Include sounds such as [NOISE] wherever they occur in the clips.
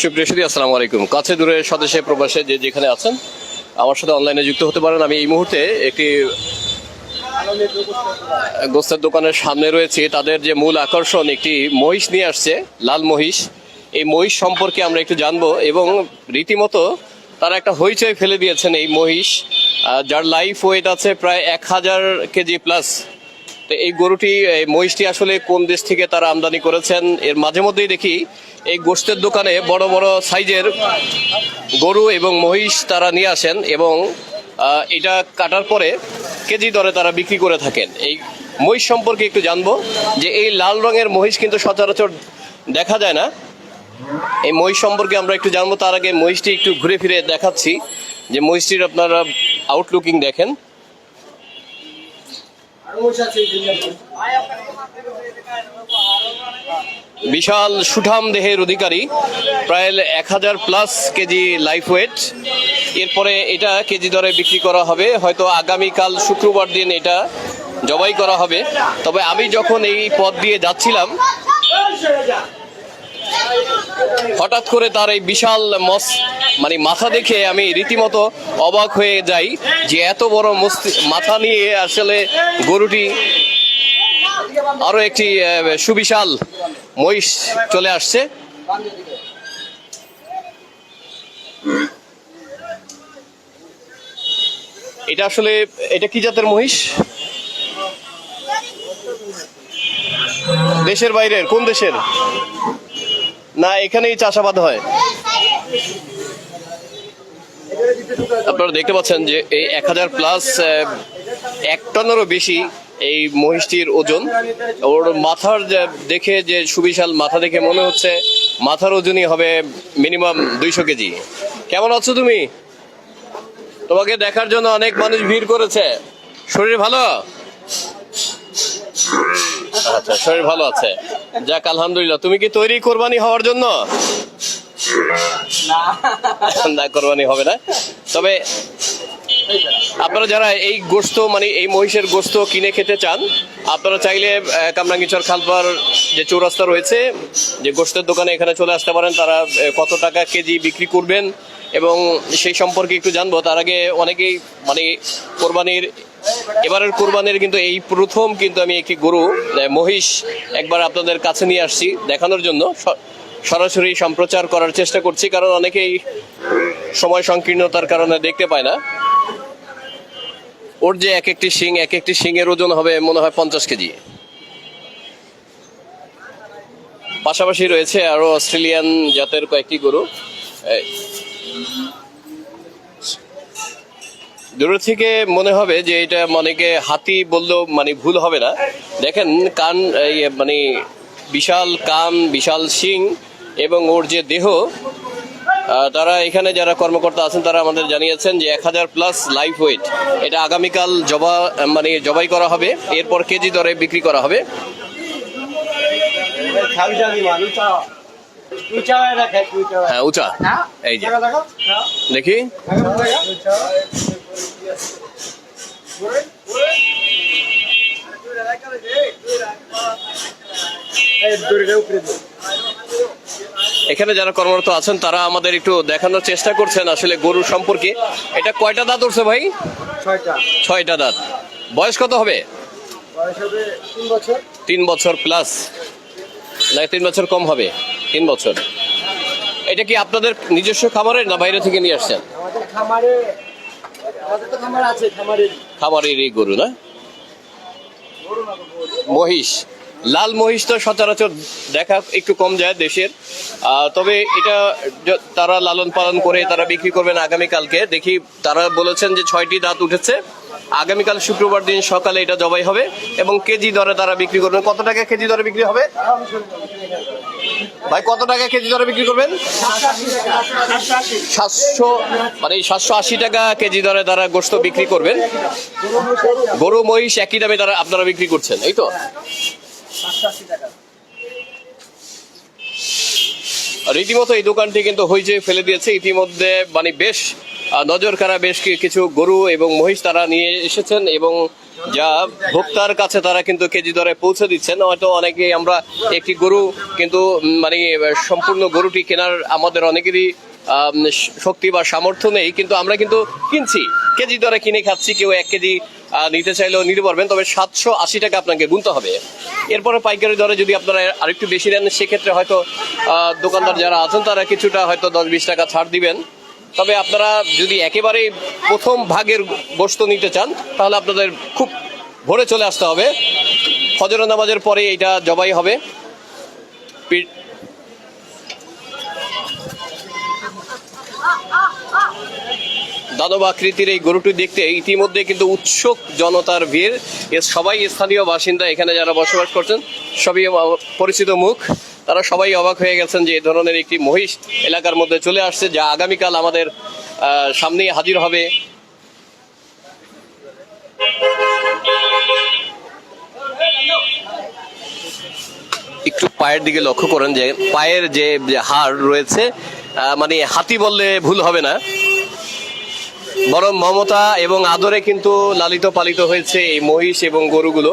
সুপ্রিয় সুদী আসসালামু আলাইকুম। কাছে দূরে স্বদেশে প্রবাসে যে যেখানে আছেন, আমার সাথে অনলাইনে যুক্ত হতে পারেন। আমি এই মুহূর্তে একটি গোস্তের দোকানের সামনে রয়েছে। তাদের যে মূল আকর্ষণ, একটি মহিষ নিয়ে আসছে, লাল মহিষ। এই মহিষ সম্পর্কে আমরা একটু জানব এবং রীতিমতো তারা একটা হইচই ফেলে দিয়েছেন এই মহিষ। যার লাইফ ওয়েট আছে প্রায় এক হাজার কেজি প্লাস তো এই গরুটি, এই মহিষটি আসলে কোন দেশ থেকে তারা আমদানি করেছেন? এর মাঝে মধ্যেই দেখি এই গোস্তের দোকানে বড় বড় সাইজের গরু এবং মহিষ তারা নিয়ে আসেন এবং এটা কাটার পরে কেজি দরে তারা বিক্রি করে থাকেন। এই মহিষ সম্পর্কে একটু জানব যে এই লাল রঙের মহিষ কিন্তু সচরাচর দেখা যায় না। এই মহিষ সম্পর্কে আমরা একটু জানব, তার আগে মহিষটি একটু ঘুরে ফিরে দেখাচ্ছি যে মহিষটির আপনারা আউটলুকিং দেখেন। বিশাল সুঠাম দেহের অধিকারী, প্রায় এক হাজার প্লাস কেজি লাইফ ওয়েট এরপরে এটা কেজি দরে বিক্রি করা হবে। হয়তো আগামীকাল শুক্রবার দিন এটা জবাই করা হবে। তবে আমি যখন এই পথ দিয়ে যাচ্ছিলাম হঠাৎ করে তার এই বিশাল মস মানে মাথা দেখে আমি রীতিমতো অবাক হয়ে যাই যে এত বড় মস্তি- মাথা নিয়ে আসলে গরুটি আরও একটি সুবিশাল মহিষ চলে আসছে। এটা আসলে, এটা কি জাতের মহিষ? দেশের বাইরের, কোন দেশের? না, এখানেই চাষাবাদ হয়। আপনারা দেখতে পাচ্ছেন যে এই এক হাজার প্লাস এক টনেরও বেশি এই মহিষটির ওজন। ওর মাথার দেখে যে সুবিশাল মাথা দেখে মনে হচ্ছে মাথার ওজনই হবে মিনিমাম দুইশো কেজি। কেমন আছো তুমি? তোমাকে দেখার জন্য অনেক মানুষ ভিড় করেছে। শরীর ভালো? আচ্ছা শরীর ভালো আছে। যাক আলহামদুলিল্লাহ। তুমি কি তৈরি কোরবানি হওয়ার জন্য? না। কোরবানি হবে না। তবে আপনারা যারা এই গোস্ত মানে এই মহিষের গোস্ত কিনে খেতে চান আপনারা চাইলে কামরাঙ্গীচর খালপার যে চৌরাস্তা রয়েছে যে গোস্তের দোকানে এখানে চলে আসতে পারেন। তারা কত টাকা কেজি বিক্রি করবেন এবং সেই সম্পর্কে একটু জানব। তার আগে অনেকেই মানে কোরবানির এবারের কোরবানির কিন্তু এই প্রথম কিন্তু আমি একটি গরু মহিষ একবার আপনাদের কাছে নিয়ে আসছি দেখানোর জন্য। সরাসরি সম্প্রচার করার চেষ্টা করছি, কারণ অনেকেই সময় সংকীর্ণতার কারণে দেখতে পায় না। ওর যে এক একটি শিং, এক একটি শিংয়ের ওজন হবে মনে হয় পঞ্চাশ কেজি। পাশাপাশি রয়েছে আরও অস্ট্রেলিয়ান জাতের কয়েকটি গরু এই, দূর থেকে মনে হবে যে এটা অনেকে হাতি বললেও মানে ভুল হবে না। দেখেন কান মানে বিশাল কান, বিশাল শিং এবং ওর যে দেহ তারা এখানে যারা কর্মকর্তা আছেন, তারা আমাদের জানিয়েছেন যে এক হাজার প্লাস লাইফ ওয়েট এটা আগামীকাল জবা মানে জবাই করা হবে, এরপর কেজি দরে বিক্রি করা হবে। হ্যাঁ উঁচা। এই যে। দেখি এখানে যারা কর্মরত আছেন তারা আমাদের একটু দেখানোর চেষ্টা করছেন আসলে গরু সম্পর্কে। এটা কয়টা দাঁত উঠছে ভাই? ছয়টা। ছয়টা দাঁত। বয়স কত হবে? তিন বছর। তিন বছর প্লাস না তিন বছর কম হবে। তিন বছর। এটা কি আপনাদের নিজস্ব খামারের না বাইরে থেকে নিয়ে আসছেন? আমাদের খামারে আমাদের তো খামার আছে খামারের খামারের এই গরু না? মহিষ। লাল মহিষ তো সচরাচর দেখা একটু কম যায় দেশের। তবে এটা তারা লালন পালন করে তারা বিক্রি করবেন আগামীকালকে। দেখি তারা বলেছেন যে ছয়টি দাঁত উঠেছে। আগামীকাল শুক্রবার দিন সকালে এটা জবাই হবে এবং কেজি দরে তারা বিক্রি করবেন। কত টাকা কেজি দরে বিক্রি হবে? ভাই, কত টাকা কেজি দরে বিক্রি করবেন? সাতশো মানে সাতশো আশি টাকা কেজি দরে তারা গোস্ত বিক্রি করবেন। গরু, মহিষ একই দামে তারা আপনারা বিক্রি করছেন, এই তো? রীতিমতো এই দোকানটি কিন্তু হইচই ফেলে দিয়েছে। ইতিমধ্যে মানে বেশ নজর কারা বেশ কিছু গরু এবং মহিষ তারা নিয়ে এসেছেন এবং যা ভোক্তার কাছে তারা কিন্তু কেজি দরে পৌঁছে দিচ্ছেন। হয়তো অনেকে আমরা একটি গরু কিন্তু মানে সম্পূর্ণ গরুটি কেনার আমাদের অনেকেরই শক্তি বা সামর্থ্য নেই, কিন্তু আমরা কিন্তু কিনছি। কেজি দরে কিনে খাচ্ছি, কেউ এক কেজি নিতে চাইলেও নিতে পারবেন, তবে সাতশো আশি টাকা আপনাকে গুনতে হবে। এরপরে পাইকারি দরে যদি আপনারা আরেকটু বেশি নেন, সেক্ষেত্রে হয়তো দোকানদার যারা আছেন, তারা কিছুটা হয়তো দশ বিশ টাকা ছাড় দিবেন। তবে আপনারা যদি একেবারে প্রথম ভাগের গোস্ত নিতে চান, তাহলে আপনাদের খুব ভোরে চলে আসতে হবে। ফজর নামাজের পরে এইটা জবাই হবে। দানব আকৃতির এই গরুটি দেখতে ইতিমধ্যে কিন্তু উৎসুক জনতার ভিড়। এর সবাই স্থানীয় বাসিন্দা এখানে যারা বসবাস করছেন, সবই পরিচিত মুখ। তারা সবাই অবাক হয়ে গেছেন যে এই ধরনের একটি মহিষ এলাকার মধ্যে চলে আসছে যা আগামীকাল আমাদের আহ, সামনেই হাজির হবে। একটু পায়ের দিকে লক্ষ্য করেন যে পায়ের যে হাড় রয়েছে মানে হাতি বললে ভুল হবে না। বরং মমতা এবং আদরে কিন্তু লালিত পালিত হয়েছে এই মহিষ এবং গরুগুলো।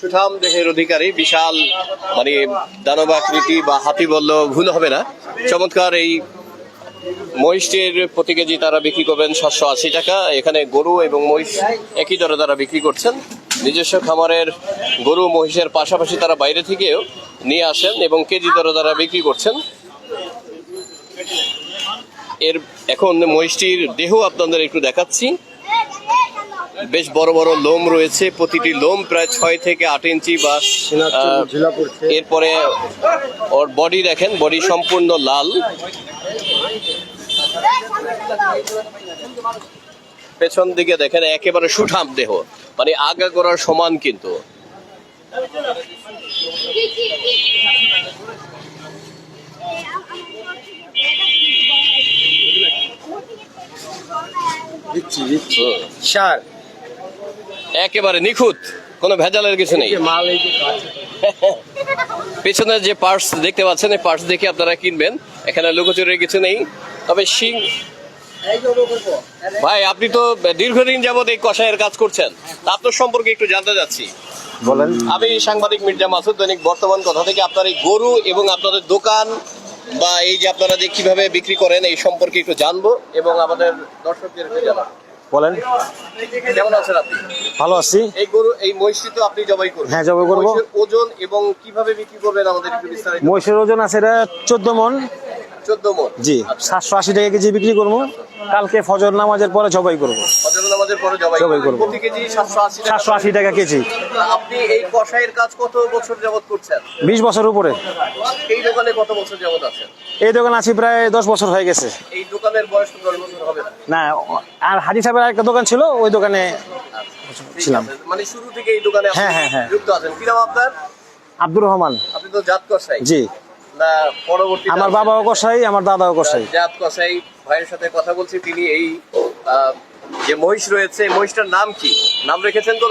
সুঠাম দেহের অধিকারী, বিশাল মানে দানবাকৃতি বা হাতি বলল ভুল হবে না। চমৎকার এই মহিষটির প্রতি কেজি তারা বিক্রি করবেন সাতশো আশি টাকা। এখানে গরু এবং মহিষ একই দরে তারা বিক্রি করছেন। নিজস্ব খামারের গরু, মহিষের পাশাপাশি তারা বাইরে থেকেও নিয়ে আসেন এবং কেজি দরে তারা বিক্রি করছেন। এর এখন মহিষটির দেহ আপনাদের একটু দেখাচ্ছি। বেশ বড় বড় লোম রয়েছে। প্রতিটি লোম প্রায় ছয় থেকে আট ইঞ্চি বা এরপরে ওর বডি দেখেন বডি সম্পূর্ণ লাল। পেছন দিকে দেখেন একেবারে সুঠাম দেহ। মানে আগা করার সমান কিন্তু। দিচ্ছি দিচ্ছি। সার একেবারে নিখুঁত কোনো ভেজালের কিছু নেই। পেছনে যে পার্টস দেখতে পাচ্ছেন এই পার্টস দেখে আপনারা কিনবেন। এখানে লুকোচুরের কিছু নেই তবে শিং ভাই আপনি তো দীর্ঘদিন যাবত এই কষায়ের কাজ করছেন। তা আপনার সম্পর্কে একটু জানতে চাচ্ছি। বলেন। আমি সাংবাদিক মির্জা মাসুদ দৈনিক বর্তমান কথা থেকে আপনার এই গরু এবং আপনাদের দোকান বা এই যে আপনারা যে কীভাবে বিক্রি করেন এই সম্পর্কে একটু জানব এবং আমাদের দর্শকদের জানাব। বলেন। কেমন আছেন আপনি? ভালো আছি। এই গরু এই মহিষটি তো আপনি জবাই করবেন। হ্যাঁ, জবাই করব। ওজন এবং কীভাবে বিক্রি করবেন আমাদের একটু বিস্তারিত মহিষের ওজন আছে এটা চোদ্দ মন চোদ্দ মন। জি আচ্ছা। সাতশো আশি টাকা কেজি বিক্রি করব। কালকে ফজর নামাজের পরে জবাই করব। ফজর নামাজের পরে জবাই জবাই করব। সাতশো আশি টাকা সাতশো আশি টাকা কেজি। আপনি এই কষাইয়ের কাজ কত বছর যাবত করছেন? বিশ বছর উপরে। এই দোকানে কত বছর যাবত আছেন? এই দোকান আছি প্রায় দশ বছর হয়ে গেছে। এই দোকানের বয়স দশ বছর হবে না। আর হাজি সাহেবের একটা দোকান ছিল ওই দোকানে ছিলাম। মানে শুরু থেকে এই দোকানে হ্যাঁ, হ্যাঁ, হ্যাঁ। যুক্ত আছেন। কি নাম আপনার? আব্দুর রহমান। আপনি তো জাত কষাই জি। পরবর্তী আমার বাবাও কষাই আমার দাদাও কষাই জাত কষাই ভাইয়ের সাথে কথা বলছি তিনি এই যে মহিষ রয়েছে মহিষটার নাম কি? নাম রেখেছেন তো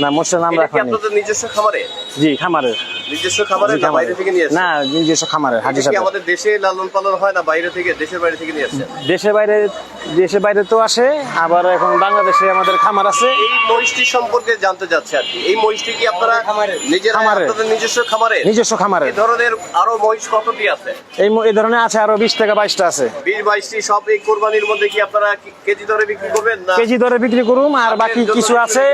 না মহিষের নাম রাখা আপনাদের নিজস্ব খামারে? জি খামারের। নিজস্ব খামারে জি, না বাইরে থেকে নিয়ে না নিজস্ব খামারের হাজি সাহেব আমাদের দেশে লালন পালন হয় না বাইরে থেকে দেশের বাইরে থেকে নিয়ে আসছেন? দেশে বাইরে দেশে বাইরে তো আসে আবার এখন বাংলাদেশে আমাদের খামার আছে। এই মহিষটি সম্পর্কে জানতে চাচ্ছে আর কি। এই মহিষটি কি আপনারা নিজেরা খামারে। নিজস্ব খামারে? নিজস্ব খামারের এই ধরনের আরও মহিষ কতটি আছে? এই এই ধরনের আছে আরও বিশ টাকা বাইশটা আছে। বিশ বাইশটি সব এই কোরবানির মধ্যে কি আপনারা কেজি দরে বিক্রি করবেন না? কেজি দরে বিক্রি করুম আর বাকি কিছু আছে?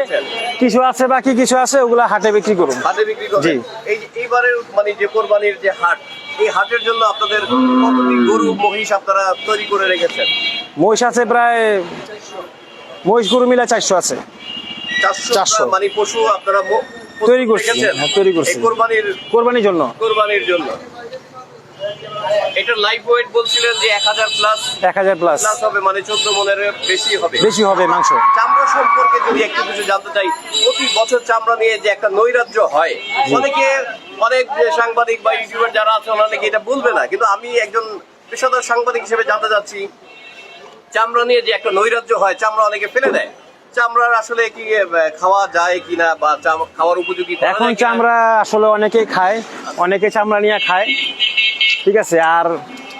কিছু আছে বাকি কিছু আছে ওগুলা হাটে বিক্রি করুন। হাটে বিক্রি করবেন? জি। এই যে এইবারের মানে যে কোরবানির যে হাট এই হাটের জন্য আপনাদের কতটি গরু মহিষ আপনারা তৈরি করে রেখেছেন? মহিষ আছে প্রায় মহিষ গরু মিলে চারশো আছে। চারশো 400 মানে পশু আপনারা তৈরি করছি? হ্যাঁ, তৈরি করছি। কোরবানির কোরবানির জন্য। কোরবানির জন্য। এটার লাইফ ওয়েট বলছিলেন যে এক হাজার প্লাস এক হাজার প্লাস প্লাস হবে মানে চোদ্দ মনের বেশি হবে। বেশি হবে মাংস। চামড়া সম্পর্কে যদি একটু কিছু জানতে চাই প্রতি বছর চামড়া নিয়ে যে একটা নৈরাজ্য হয় অনেকে অনেক যে সাংবাদিক বা ইউটিউবার যারা আছে অনেকে এটা বলবে না। কিন্তু আমি একজন পেশাদার সাংবাদিক হিসেবে জানতে চাচ্ছি চামড়া নিয়ে যে একটা নৈরাজ্য হয় চামড়া অনেকে ফেলে দেয়। চামড়ার আসলে কি খাওয়া যায় কিনা বা খাওয়ার উপযোগী এখন চামড়া আসলে অনেকেই খায় অনেকে চামড়া নিয়ে খায়। ঠিক আছে আর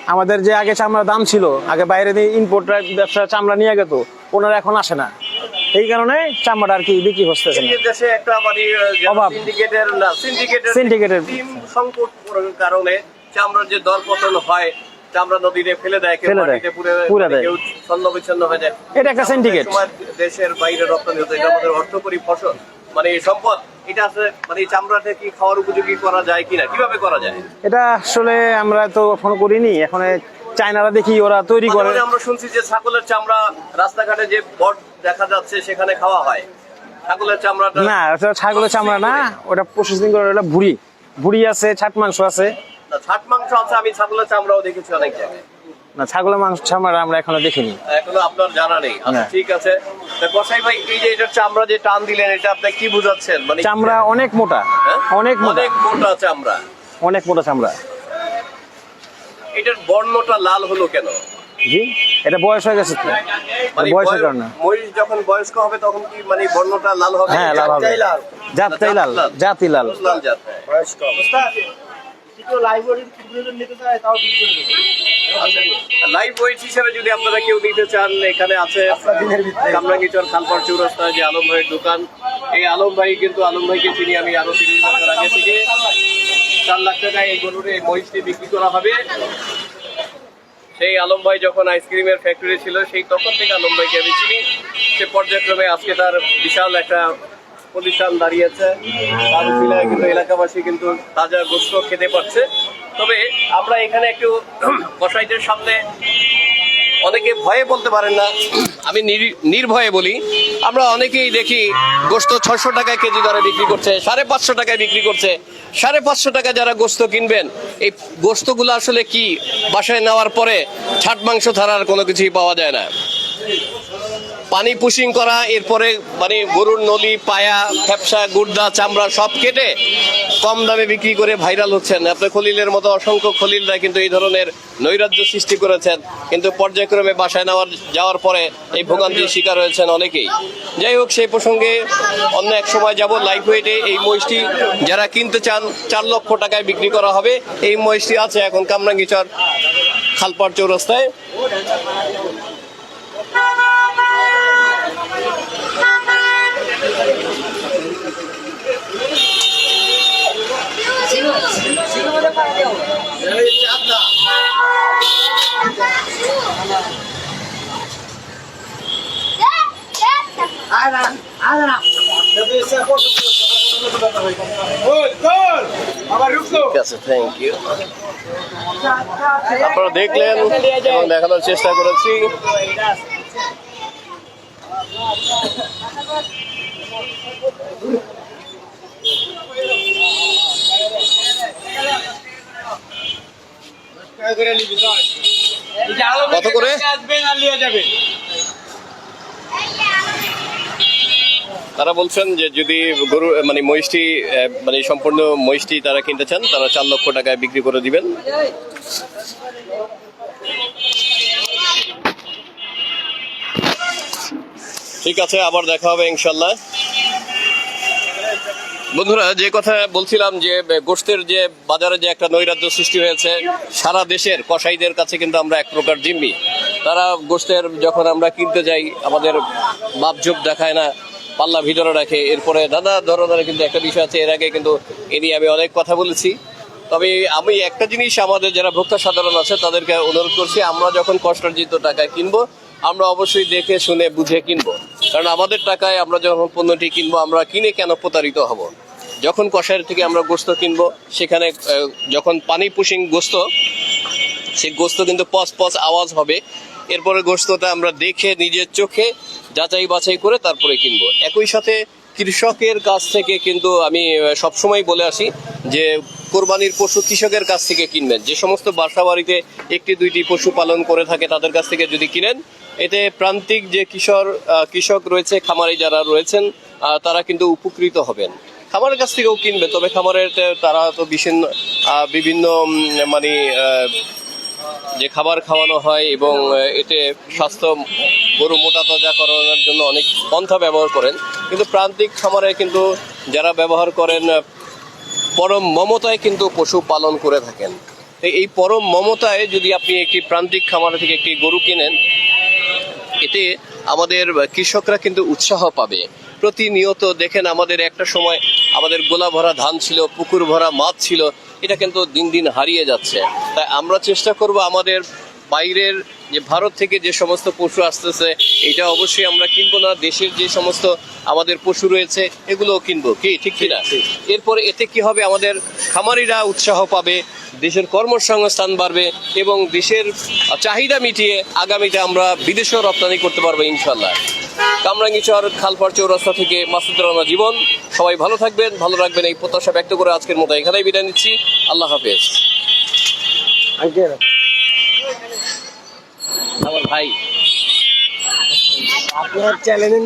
আমাদের যে আগে চামড়ার দাম ছিল আগে বাইরে দিয়ে ইম্পোর্ট ব্যবসা চামড়া নিয়ে গেত ওনারা এখন আসে না এই কারণে চামড়া আর কি বিক্রি হচ্ছে দেশে একটা মানে অভাব। সিন্ডিকেটের না সিন্ডিকেটের Syndicated- সংকট কারণে চামড়ার যে দর পতন হয় চামড়া নদীতে ফেলে দেয় কেউ দেয়, মাটিতে পুড়ে পুড়ে দেয়। কেউ ছন্ন বিচ্ছন্ন হয়ে যায় এটা একটা। সময় দেশের বাইরে রপ্তানি হতো এটা আমাদের অর্থকরী ফসল মানে সম্পদ এটা আসলে মানে চামড়াটা কি খাওয়ার উপযোগী করা যায় কিনা? কীভাবে করা যায়? এটা আসলে আমরা তো এখন করিনি এখন চায়নারা দেখি ওরা তৈরি করে। আমরা শুনছি যে ছাগলের চামড়া রাস্তাঘাটে যে বট দেখা যাচ্ছে সেখানে খাওয়া হয়। ছাগলের চামড়াটা না ওটা ছাগলের চামড়া না ওটা প্রসেসিং করে ওটা ভুড়ি। ভুড়ি আছে ছাট মাংস আছে। ছাট মাংস আছে আমি ছাগলের চামড়াও দেখেছি অনেক জায়গায়। না ছাগলের মাংস চামড়া আমরা এখনও দেখিনি। এখনও আপনার জানা নেই। আচ্ছা ঠিক আছে। কসাই ভাই এই যে এটা চামড়া যে টান দিলেন এটা আপনি কি বুঝাচ্ছেন? মানে চামড়া অনেক মোটা হ্যাঁ? অনেক মোটা। অনেক মোটা চামড়া। অনেক মোটা চামড়া। এটার বর্ণটা লাল হলো কেন? জি এটা বয়স হয়ে গেছে তো। মানে বয়সের বয়- কারণে। মহিষ যখন বয়স্ক হবে তখন কি মানে বর্ণটা লাল হবে? হ্যাঁ লাল হবে। জাতটাই লাল। জাতি লাল লাল। জাত। লাইভ ওয়েট হিসেবে যদি আপনারা কেউ নিতে চান, এখানে আছে কামরাঙ্গিচর খালপাড় চৌরাস্তায় যে আলম ভাইয়ের দোকান। এই আলম ভাই কিন্তু আলম ভাইকে চিনি আমি আরও তিরিশ বছর আগে থেকে। চার লাখ টাকায় এই গরুর এই মহিষটি বিক্রি করা হবে। সেই আলম ভাই যখন আইসক্রিমের ফ্যাক্টরি ছিল, সেই তখন থেকে আলম ভাইকে আমি চিনি। সে পর্যায়ক্রমে আজকে তার বিশাল একটা প্রতিষ্ঠান দাঁড়িয়েছে। তার কিন্তু এলাকাবাসী কিন্তু তাজা গোস্ত খেতে পারছে। তবে আমরা এখানে একটু [CLEARS THROAT] কসাইদের সামনে অনেকে ভয়ে বলতে পারেন না। আমি নির- নির্ভয়ে বলি। আমরা অনেকেই দেখি গোস্ত ছশো টাকায় কেজি দরে বিক্রি করছে, সাড়ে পাঁচশো টাকায় বিক্রি করছে। সাড়ে পাঁচশো টাকা যারা গোস্ত কিনবেন, এই গোস্তগুলো আসলে কি? বাসায় নেওয়ার পরে ছাট মাংস ছাড়া আর কোনো কিছুই পাওয়া যায় না। পানি পুশিং করা, এরপরে মানে গরুর নলি, পায়া, ফ্যাপসা, গুর্দা, চামড়া সব কেটে কম দামে বিক্রি করে ভাইরাল হচ্ছেন। আপনি খলিলের মতো অসংখ্য খলিলরা কিন্তু এই ধরনের নৈরাজ্য সৃষ্টি করেছেন। কিন্তু পর্যায়ক্রমে বাসায় নেওয়ার, যাওয়ার পরে এই ভোগান্তির শিকার হয়েছেন অনেকেই। যাই হোক, সেই প্রসঙ্গে অন্য এক সময় যাব লাইফ ওয়েটে এই মহিষটি যারা কিনতে চান, চার লক্ষ টাকায় বিক্রি করা হবে। এই মহিষটি আছে এখন কামরাঙ্গিচর, খালপাড় চৌরাস্তায় ঠিক আছে থ্যাংক ইউ আপনারা দেখলেন এবং দেখানোর চেষ্টা করেছি। কত করে? তারা বলছেন যে যদি গরু মানে মহিষটি মানে সম্পূর্ণ মহিষটি তারা কিনতে চান, তারা চার লক্ষ টাকায় বিক্রি করে দিবেন। ঠিক আছে, আবার দেখা হবে ইনশাল্লাহ। বন্ধুরা, যে কথা বলছিলাম যে গোষ্ঠের যে, বাজারে যে একটা নৈরাজ্য সৃষ্টি হয়েছে, সারা দেশের কসাইদের কাছে কিন্তু আমরা এক প্রকার জিম্মি। তারা গোষ্ঠের যখন আমরা কিনতে যাই, আমাদের মাপঝোপ দেখায় না, পাল্লা ভিতরে রাখে। এরপরে নানা ধরনের কিন্তু একটা বিষয় আছে, এর আগে কিন্তু এ নিয়ে আমি অনেক কথা বলেছি। তবে আমি একটা জিনিস আমাদের যারা ভোক্তা সাধারণ আছে, তাদেরকে অনুরোধ করছি, আমরা যখন কষ্টার্জিত টাকায় কিনবো, আমরা অবশ্যই দেখে, শুনে, বুঝে কিনবো। কারণ আমাদের টাকায় আমরা যখন পণ্যটি কিনবো, আমরা কিনে কেন প্রতারিত হব? যখন কষায়ের থেকে আমরা গোস্ত কিনবো, সেখানে যখন পানি পুশিং গোস্ত, সেই গোস্ত কিন্তু পস পস আওয়াজ হবে। এরপরে গোস্তটা আমরা দেখে নিজের চোখে যাচাই বাছাই করে তারপরে কিনবো। একই সাথে কৃষকের কাছ থেকে কিন্তু আমি সবসময় বলে আসি যে, কোরবানির পশু কৃষকের কাছ থেকে কিনবেন। যে সমস্ত বাসা বাড়িতে একটি দুইটি পশু পালন করে থাকে, তাদের কাছ থেকে যদি কিনেন এতে প্রান্তিক যে কিশোর কৃষক রয়েছে, খামারি যারা রয়েছেন তারা কিন্তু উপকৃত হবেন। খামারের কাছ থেকেও কিনবে তবে খামারের তারা তো বিভিন্ন বিভিন্ন মানে যে খাবার খাওয়ানো হয় এবং এতে স্বাস্থ্য, গরু মোটা তাজা করানোর জন্য অনেক পন্থা ব্যবহার করেন। কিন্তু প্রান্তিক খামারে কিন্তু যারা ব্যবহার করেন পরম মমতায় কিন্তু পশু পালন করে থাকেন। এই- পরম মমতায় যদি আপনি একটি প্রান্তিক খামার থেকে একটি গরু কিনেন এতে আমাদের কৃষকরা কিন্তু উৎসাহ পাবে। প্রতিনিয়ত দেখেন আমাদের একটা সময় আমাদের গোলা ভরা ধান ছিল, পুকুর ভরা মাছ ছিল, এটা কিন্তু দিন দিন হারিয়ে যাচ্ছে। তাই আমরা চেষ্টা করব আমাদের বাইরের যে ভারত থেকে যে সমস্ত পশু আসতেছে এটা অবশ্যই আমরা কিনবো না। দেশের যে সমস্ত আমাদের পশু রয়েছে এগুলোও কিনবো। কি ঠিক কিনা? এরপরে এতে কি হবে? আমাদের খামারিরা উৎসাহ পাবে দেশের কর্মসংস্থান বাড়বে এবং দেশের চাহিদা মিটিয়ে আগামীতে আমরা বিদেশেও রপ্তানি করতে পারব ইনশাল্লাহ কামরাঙ্গিচর খালপাড় চৌরাস্তা থেকে মাসুদুর রহমান জীবন। সবাই ভালো থাকবেন ভালো রাখবেন। এই প্রত্যাশা ব্যক্ত করে আজকের মতো এখানেই বিদায় নিচ্ছি। আল্লাহ হাফেজ। আমার ভাই। আপনার চ্যানেলের